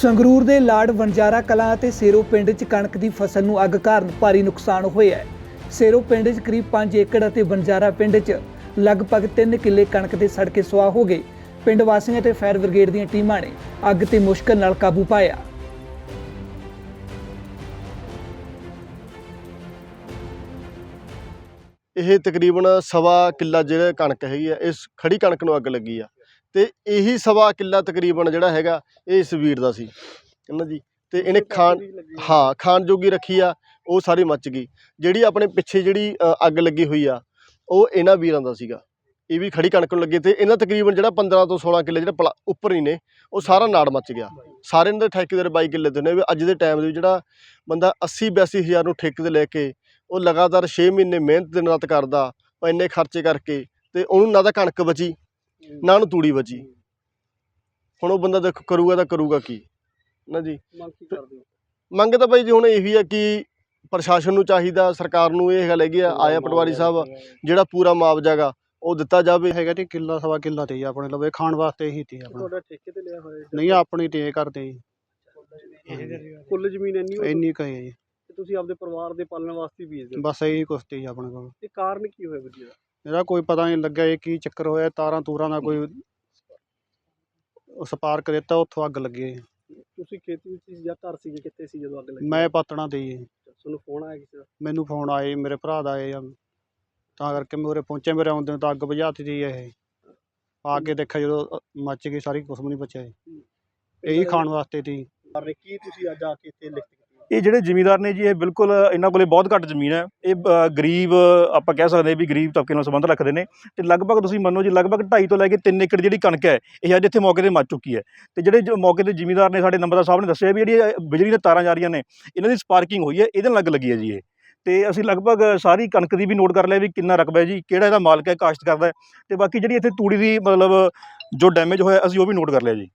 ਸੰਗਰੂਰ ਦੇ ਲਾੜ ਵਣਜਾਰਾ ਕਲਾਂ ਅਤੇ ਸੇਰੋ ਪਿੰਡ 'ਚ ਕਣਕ ਦੀ ਫਸਲ ਨੂੰ ਅੱਗ ਕਾਰਨ ਭਾਰੀ ਨੁਕਸਾਨ ਹੋਇਆ ਹੈ। ਸੇਰੋ ਪਿੰਡ 'ਚ ਕਰੀਬ 5 ਏਕੜ ਅਤੇ ਵਣਜਾਰਾ ਪਿੰਡ 'ਚ ਲਗਭਗ 3 ਕਿੱਲੇ ਕਣਕ ਦੇ ਸੜ ਕੇ ਸੁਆਹ ਹੋ ਗਏ। ਪਿੰਡ ਵਾਸੀਆਂ ਤੇ ਫਾਇਰ ਬ੍ਰਿਗੇਡ ਦੀਆਂ ਟੀਮਾਂ ਨੇ ਅੱਗ ਤੇ ਮੁਸ਼ਕਲ ਨਾਲ ਕਾਬੂ ਪਾਇਆ। ਇਹ ਤਕਰੀਬਨ ਸਵਾ ਕਿੱਲਾ ਜਿਹੜਾ ਕਣਕ ਹੈਗੀ ਆ, ਇਸ ਖੜੀ ਕਣਕ ਨੂੰ ਅੱਗ ਲੱਗੀ ਆ। ਤੇ ਇਹੀ ਸਵਾ ਕਿੱਲਾ ਤਕਰੀਬਨ ਜਿਹੜਾ ਹੈਗਾ ਇਹ ਇਸ ਵੀਰ ਦਾ ਸੀ। ਇਹਨਾਂ ਜੀ? ਤੇ ਇਹਨੇ ਖਾਣ ਹਾਂ ਖਾਣ ਜੋਗੀ ਰੱਖੀ ਆ ਉਹ ਸਾਰੀ ਮੱਚ ਗਈ। ਜਿਹੜੀ ਆਪਣੇ ਪਿੱਛੇ ਜਿਹੜੀ ਅ, ਅੱਗ ਲੱਗੀ ਹੋਈ ਆ ਉਹ ਇਹਨਾਂ ਵੀਰਾਂ ਦਾ ਸੀਗਾ। ਇਹ ਵੀ ਖੜੀ ਕਣਕ ਨੂੰ ਲੱਗੇ ਤੇ ਇਹਨਾਂ ਤਕਰੀਬਨ ਜਿਹੜਾ 15 ਤੋਂ 16 ਕਿੱਲੇ ਜਿਹੜਾ ਪਲਾ- ਉੱਪਰ ਹੀ ਨੇ ਉਹ ਸਾਰਾ ਨਾੜ ਮੱਚ ਗਿਆ। ਸਾਰੇ ਦੇ ਠੇਕੇਦਾਰ 22 ਕਿੱਲੇ ਦੇ ਨੇ ਵੀ ਅੱਜ ਦੇ ਟਾਈਮ ਦੇ ਵਿੱਚ ਜਿਹੜਾ ਬੰਦਾ 80 82 ਹਜ਼ਾਰ ਨੂੰ ਠੇਕੇ ਤੇ ਲੈ ਕੇ ਉਹ ਲਗਾਤਾਰ 6 ਮਹੀਨੇ ਮਿਹਨਤ ਦਿਨ ਰਾਤ ਕਰਦਾ ਉਹ ਇੰਨੇ ਖਰਚੇ ਕਰਕੇ ਤੇ ਉਹਨੂੰ ਨਾ ਤਾਂ ਕਣਕ ਬਚੀ ਨਾ ਉਹਨੂੰ ਤੂੜੀ ਬਚੀ ਹੁਣ ਉਹ ਬੰਦਾ ਦੇਖ ਕਰੂਗਾ ਤਾਂ ਕਰੂਗਾ ਕੀ। ਨਾ ਜੀ। ਮੰਗ ਕੀ ਕਰਦੇ ਹੋ? ਮੰਗ ਤਾਂ ਬਾਈ ਜੀ ਹੁਣ ਇਹੀ ਆ ਕਿ ਪ੍ਰਸ਼ਾਸਨ ਨੂੰ ਚਾਹੀਦਾ ਸਰਕਾਰ ਨੂੰ ਇਹ ਗੱਲ ਹੈਗੀ ਆ ਆਇਆ ਪਟਵਾਰੀ ਸਾਹਿਬ ਜਿਹੜਾ ਪੂਰਾ ਮੁਆਵਜ਼ਾ ਗਾ ਉਹ ਦਿੱਤਾ ਜਾਵੇ। ਹੈਗਾ ਤੇ ਕਿੱਲਾ ਸਵਾ ਕਿੱਲਾ ਤੇ ਜੀ ਆਪਣੇ ਲਵੇ ਖਾਣ ਵਾਸਤੇ ਹੀ ਤੇ ਆਪਣਾ। ਤੁਹਾਡਾ ਠੇਕੇ ਤੇ ਲਿਆ ਹੋਇਆ ਨਹੀਂ ਆਪਣੀ ਤੇ ਕਰਦੇ ਜੀ। ਕੁੱਲ ਜ਼ਮੀਨ ਇੰਨੀ ਹੋਈ ਇੰਨੀ ਕੁ ਹੈ ਜੀ। ਤੇ ਤੁਸੀਂ ਆਪਦੇ ਪਰਿਵਾਰ ਦੇ ਪਾਲਣ ਵਾਸਤੇ ਹੀ ਬੀਜਦੇ ਹੋ? ਬਸ ਇਹੀ ਕੁਛ ਤੇ ਜੀ ਆਪਣੇ ਕੋਲ। ਇਹ ਕਾਰਨ ਕੀ ਹੋਇਆ ਵੀਰ ਜੀ ਦਾ ਇਹਦਾ ਕੋਈ ਪਤਾ ਨਹੀਂ ਲੱਗਿਆ ਇਹ ਕੀ ਚੱਕਰ ਹੋਇਆ ਤਾਰਾਂ ਤੂਰਾਂ ਦਾ ਕੋਈ ਸਪਾਰਕ ਦਿੱਤਾ ਉੱਥੋਂ ਅੱਗ ਲੱਗੀ। ਤੁਸੀਂ ਖੇਤੀ ਵਿੱਚ ਸੀ ਜਾਂ ਘਰ ਸੀਗੇ? ਕਿੱਥੇ ਸੀ ਜਦੋਂ ਅੱਗ ਲੱਗੀ? ਮੈਂ ਪਾਤਣਾ ਤੇ ਜੀ ਤੁਹਾਨੂੰ ਫੋਨ ਆਇਆ ਕਿਸੇ ਦਾ? ਮੈਨੂੰ ਫੋਨ ਆਏ ਮੇਰੇ ਭਰਾ ਦਾ ਆਏ ਆ ਤਾਂ ਕਰਕੇ ਮੈਂ ਉਰੇ ਪਹੁੰਚਿਆ ਮੇਰੇ ਆਉਂਦੇ ਨੂੰ ਤਾਂ ਅੱਗ ਬੁਝਾਤੀ ਸੀ ਇਹ। ਆ ਕੇ ਦੇਖਿਆ ਜਦੋਂ ਮੱਚ ਗਈ ਸਾਰੀ ਵੀ ਨਹੀਂ ਬਚਿਆ ਜੀ। ਇਹੀ ਖਾਣ ਵਾਸਤੇ ਤੀ ਕੀ ਤੁਸੀਂ ਅੱਜ ਆ ਕੇ ਇੱਥੇ ਲਿਖਤ ਇਹ ਜਿਹੜੇ ਜ਼ਿਮੀਂਦਾਰ ਨੇ ਜੀ, ਇਹ ਬਿਲਕੁਲ ਇਹਨਾਂ ਕੋਲੇ ਬਹੁਤ ਘੱਟ ਜ਼ਮੀਨ ਹੈ। ਇਹ ਗਰੀਬ, ਆਪਾਂ ਕਹਿ ਸਕਦੇ ਹਾਂ ਵੀ ਗਰੀਬ ਤਬਕੇ ਨਾਲ ਸੰਬੰਧ ਰੱਖਦੇ ਨੇ। ਤੇ ਲਗਭਗ ਤੁਸੀਂ ਮੰਨੋ ਜੀ, ਲਗਭਗ 2.5 ਤੋਂ ਲੈ ਕੇ 3 ਏਕੜ ਜਿਹੜੀ ਕਣਕ ਹੈ, ਇਹ ਅੱਜ ਇੱਥੇ ਮੌਕੇ ਤੇ ਮੱਚ ਚੁੱਕੀ ਹੈ। ਤੇ ਜਿਹੜੇ ਜੋ, ਮੌਕੇ ਤੇ ਜ਼ਿਮੀਦਾਰ ਨੇ ਸਾਡੇ ਨੰਬਰਦਾਰ ਸਾਹਿਬ ਨੇ ਦੱਸਿਆ ਵੀ ਜਿਹੜੀ ਬਿਜਲੀ ਦੀਆਂ ਤਾਰਾਂ ਜਾ ਰਹੀਆਂ ਨੇ, ਇਹਨਾਂ ਦੀ ਸਪਾਰਕਿੰਗ ਹੋਈ ਹੈ, ਇਹਦੇ ਨਾਲ ਅੱਗ ਲੱਗੀ ਹੈ ਜੀ ਇਹ। ਤੇ ਅਸੀਂ ਲਗਭਗ ਸਾਰੀ ਕਣਕ ਦੀ ਵੀ ਨੋਟ ਕਰ ਲਿਆ ਵੀ ਕਿੰਨਾ ਰਕਬਾ ਹੈ ਜੀ, ਕਿਹੜਾ ਇਹਦਾ ਮਾਲਕ ਹੈ, ਕਾਸ਼ਤ ਕਰਦਾ ਹੈ। ਤੇ ਬਾਕੀ ਜਿਹੜੀ ਇੱਥੇ ਤੂੜੀ ਦੀ ਮਤਲਬ ਜੋ ਡੈਮੇਜ ਹੋਇਆ, ਅਸੀਂ ਉਹ ਵੀ ਨੋਟ ਕਰ ਲਿਆ ਜੀ।